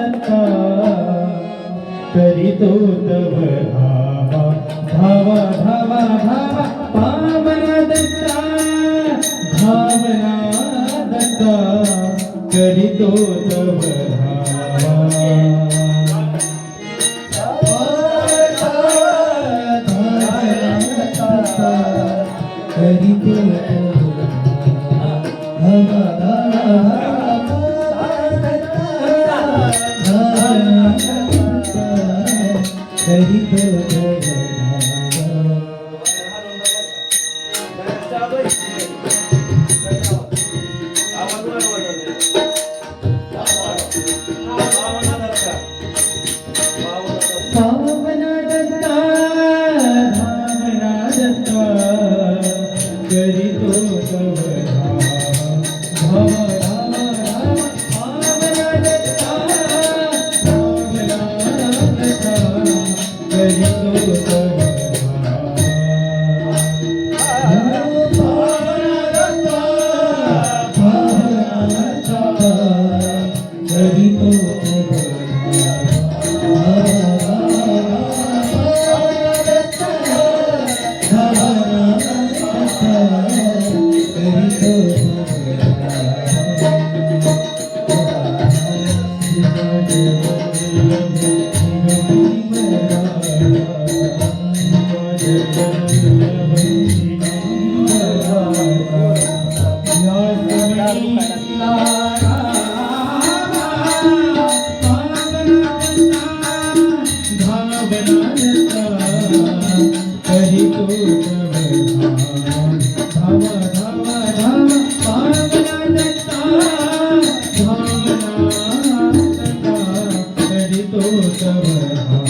संता करी तो तव धावा धावा धावा. पावना दत्ता. भावना दत्ता. करी तो तव धावा करी दो सब তো সবাই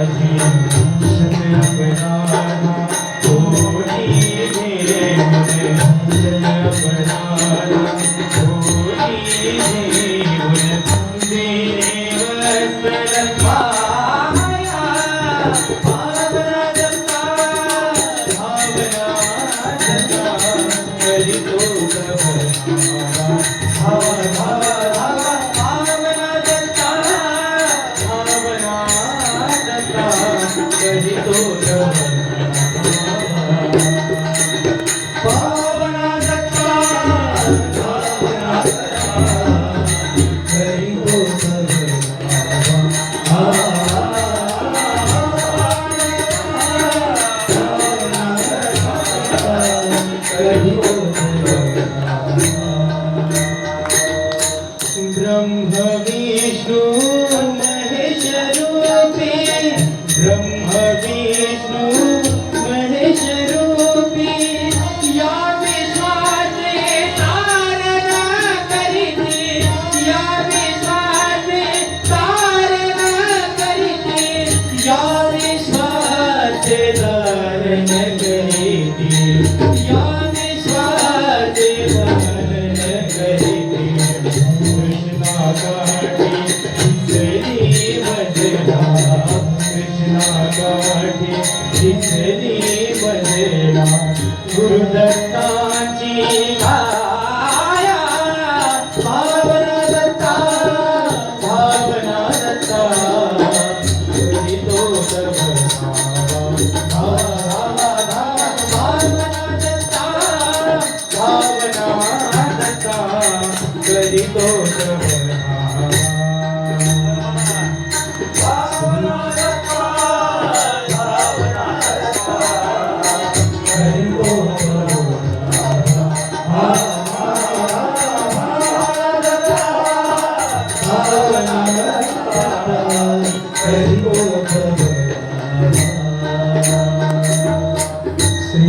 I'm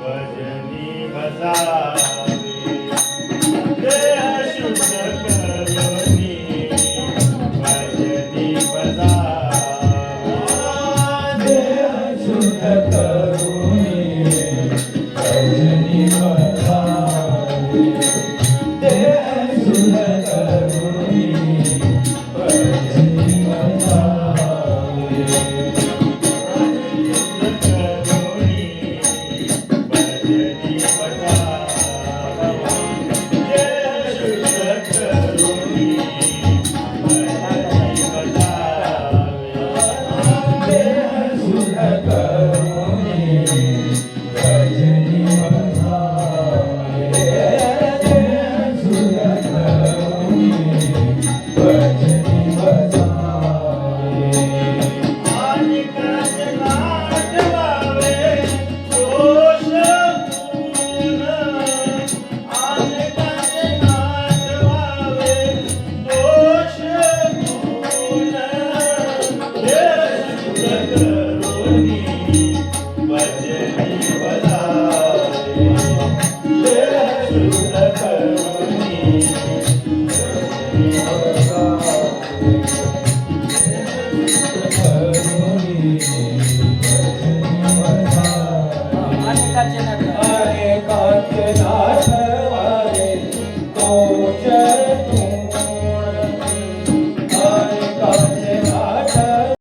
भजनी बजावे